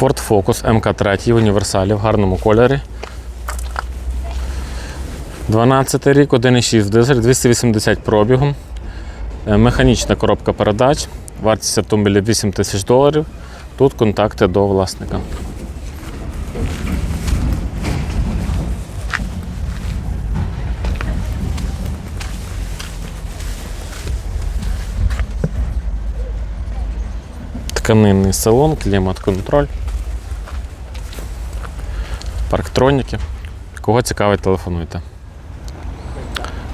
Ford Focus МК3 в універсалі в гарному кольорі. 12 рік, 1,6 дизель, 280 пробігу. Е, Механічна коробка передач. Вартість автомобіля 8 тисяч доларів. Тут контакти до власника. Тканинний салон, клімат-контроль. Парктроніки. Кого цікавить, телефонуйте.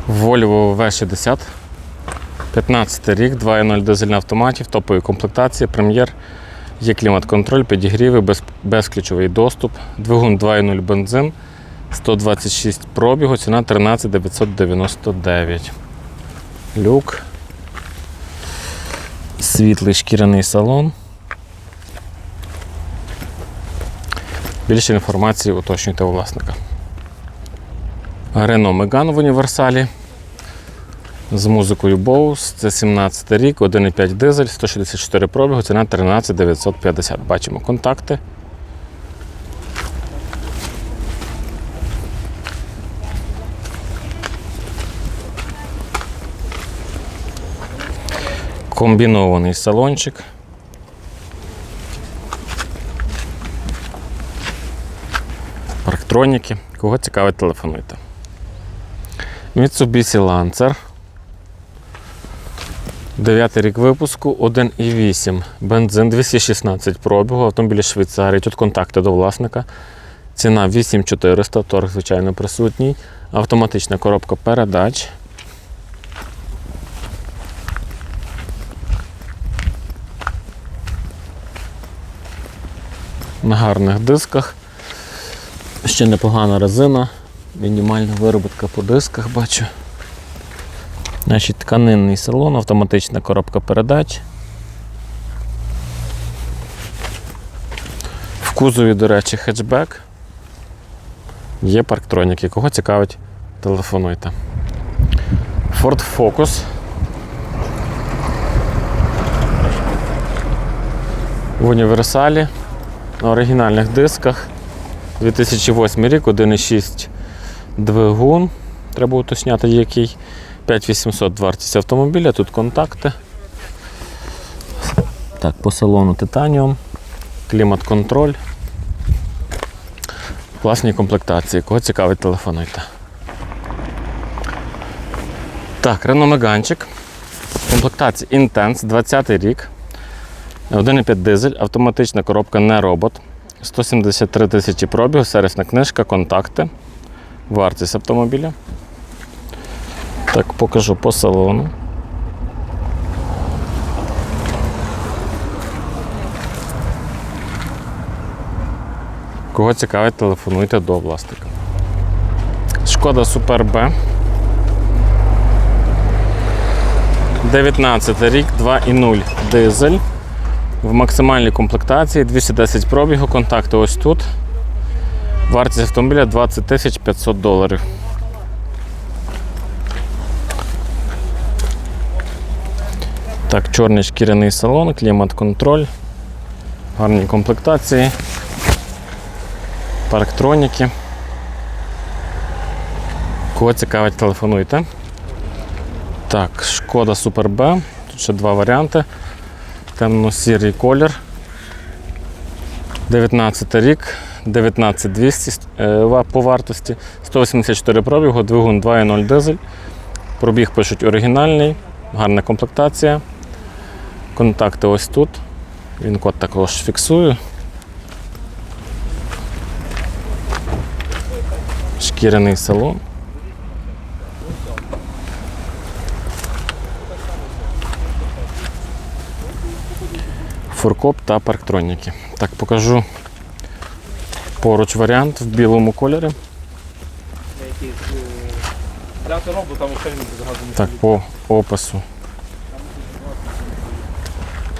Volvo V60. 15 рік, 2.0 дизель на автоматі, в топовій комплектації, прем'єр. Є клімат-контроль, підігріви, без, безключовий доступ, двигун 2.0 бензин, 126 пробігу, ціна 13 999. Люк. Світлий шкіряний салон. Більше інформації уточнюйте у власника. Renault Megane в універсалі з музикою Bose. Це 17 рік, 1,5 дизель, 164 пробігу, ціна 13 950. Бачимо контакти. Комбінований салончик. Парктроніки. Кого цікавить, телефонуйте. Mitsubishi Lancer. 9 рік випуску, 1,8. Бензин 216 пробігу, автомобіль Швейцарії. Тут контакти до власника. Ціна 8400, торг, звичайно, присутній. Автоматична коробка передач. На гарних дисках. Ще непогана резина, мінімальна виробітка по дисках бачу. Значить, тканинний салон, автоматична коробка передач. В кузові, до речі, хетчбек. Є парктроніки. Кого цікавить, телефонуйте. Ford Focus. В універсалі на оригінальних дисках. 2008 рік, 1,6 двигун. Треба уточняти, який. 5800 вартість автомобіля, тут контакти. Так, по салону титаніум, клімат-контроль. Класні комплектації. Кого цікавить, телефонуйте. Так, Renault Megane. Комплектація Intense, 20 рік. 1,5 дизель, автоматична коробка не робот. 173 тисячі пробігу, сервісна книжка, контакти. Вартість автомобіля. Так, покажу по салону. Кого цікавить, телефонуйте до власника. Шкода Супер Б. 19 рік, 2,0 дизель. В максимальній комплектації 210 пробігу, контакти ось тут. Вартість автомобіля 20 тисяч 500 доларів. Так, чорний шкіряний салон, клімат-контроль, гарні комплектації, парктроніки. Кого цікавить, телефонуйте. Так, шкода Супер Б. Тут ще два варіанти. Темно-сірий колір. 19 рік, 19200 е, по вартості, 184 пробігу, двигун 2.0 дизель. Пробіг пишуть оригінальний, гарна комплектація. Контакти ось тут. Він код також фіксую. Шкіряний салон. Фуркоп та парктроніки. Так, покажу поруч варіант в білому кольорі. Так, по опису.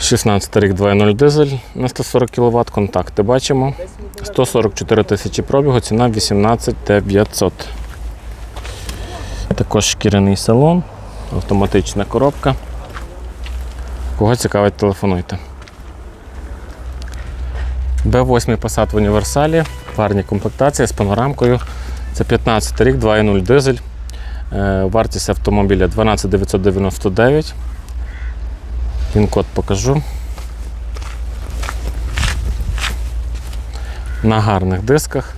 16 рік 2.0 дизель на 140 кВт. Контакти бачимо. 144 тисячі пробігу, ціна 18 900. Також шкіряний салон, автоматична коробка. Кого цікавить, телефонуйте. Б8 Passat в універсалі, парні комплектації з панорамкою. Це 15 рік, 2.0 дизель. Е, Вартість автомобіля 12 999. Він код покажу. На гарних дисках.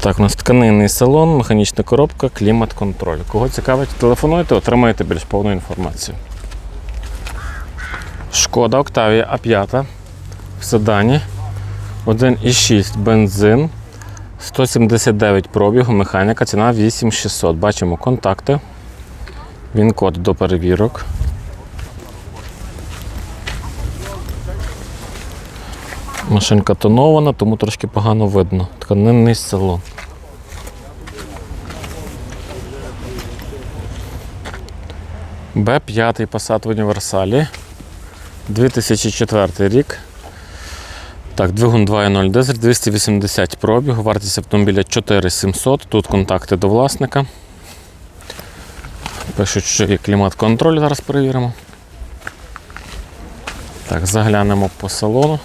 Так, у нас тканинний салон, механічна коробка, клімат-контроль. Кого цікавить, телефонуйте, отримаєте більш повну інформацію. Шкода Octavia A5 в седані. 1,6 бензин. 179 пробігу, механіка, ціна 8600. Бачимо контакти. Він код до перевірок. Машинка тонована, тому трошки погано видно. Тканинний салон. Б5 Passat в універсалі. 2004 рік. Так, двигун 2.0 дизель, 280 пробігу, вартість автомобіля 4700. Тут контакти до власника. Пишуть, що є клімат-контроль, зараз перевіримо. Так, заглянемо по салону.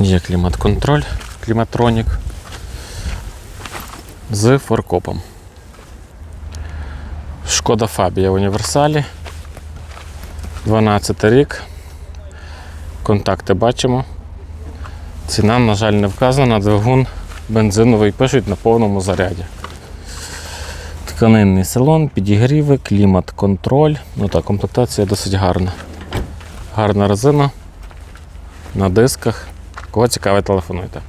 Є клімат-контроль, кліматронік з форкопом. Шкода Фабія в універсалі. 12 рік. Контакти бачимо. Ціна, на жаль, не вказана. Двигун бензиновий пишуть на повному заряді. Тканинний салон, підігріви, клімат, контроль. Ну так, комплектація досить гарна. Гарна резина на дисках. Кого цікавить, телефонуйте.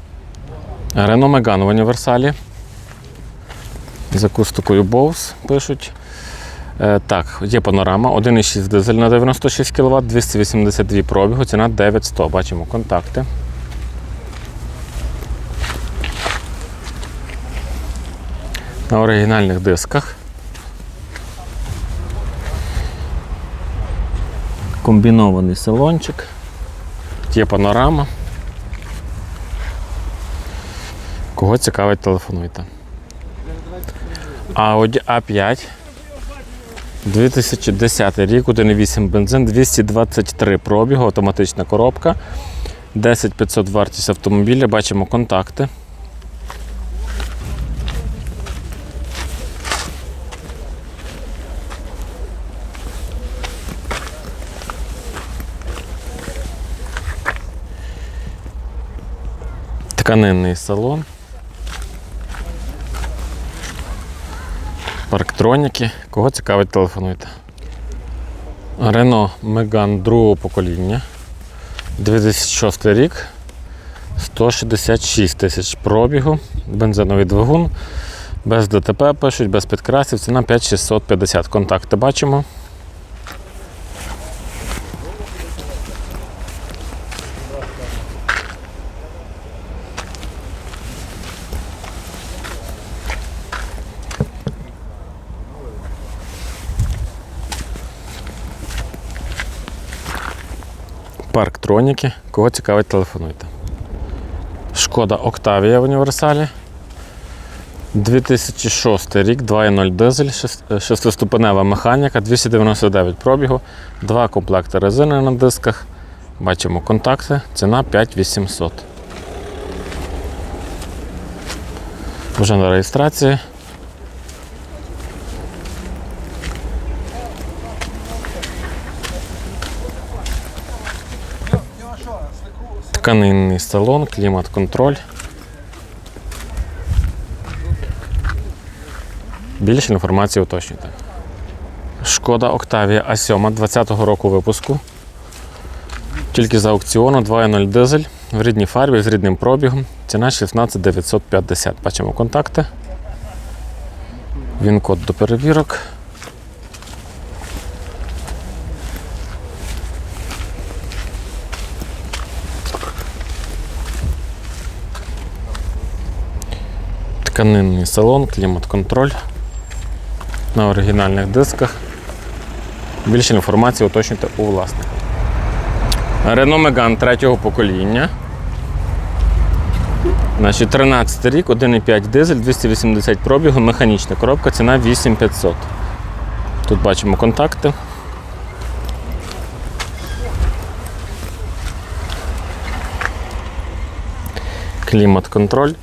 Renault Megane в універсалі. З акустикою Bose пишуть. Е, так, є панорама, 1,6 дизель на 96 кВт, 282 пробігу, ціна 9100. Бачимо контакти. На оригінальних дисках. Комбінований салончик. Є панорама. Кого цікавить, телефонуйте. Audi A5 2010 рік, 1,8 бензин, 223 пробігу, автоматична коробка. 10500 вартість автомобіля, бачимо контакти. Тканинний салон. Парктроніки. Кого цікавить, телефонуйте. Рено Меган другого покоління. 2006 рік. 166 тисяч пробігу. Бензиновий двигун. Без ДТП пишуть, без підкрасів. Ціна 5650. Контакти бачимо. Парктроніки. Кого цікавить, телефонуйте. Шкода Octavia в універсалі. 2006 рік, 2.0 дизель, 6-ступенева механіка, 299 пробігу, два комплекти резини на дисках. Бачимо контакти, ціна 5800. Вже на реєстрації. Тканинний салон, клімат-контроль. Більше інформації уточнюйте. Шкода Octavia A7 20-го року випуску. Тільки за аукціону 2.0 дизель в рідній фарбі з рідним пробігом. Ціна 16 950. Бачимо контакти. Він код до перевірок. Тканинний салон, клімат-контроль на оригінальних дисках. Більше інформації уточнюйте у власника. Renault Megane третього покоління. Значить, 13 рік, 1,5 дизель, 280 пробігу, механічна коробка, ціна 8500. Тут бачимо контакти. Клімат-контроль.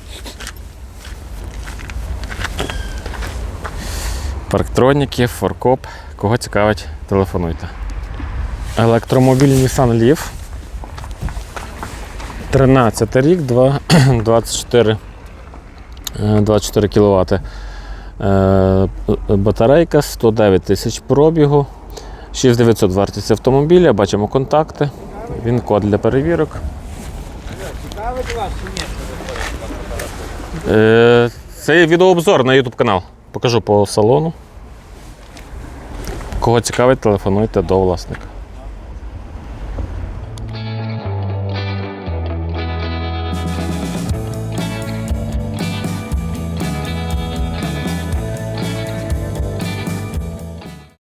Парктроніки, форкоп. Кого цікавить, телефонуйте. Електромобіль Nissan Leaf. 13 рік, 24, е, 24 кВт. Батарейка 109 тисяч пробігу. 6900 вартість автомобіля, бачимо контакти. Він код для перевірок. Е, Це відеообзор на YouTube канал. Покажу по салону. Кого цікавить, телефонуйте до власника.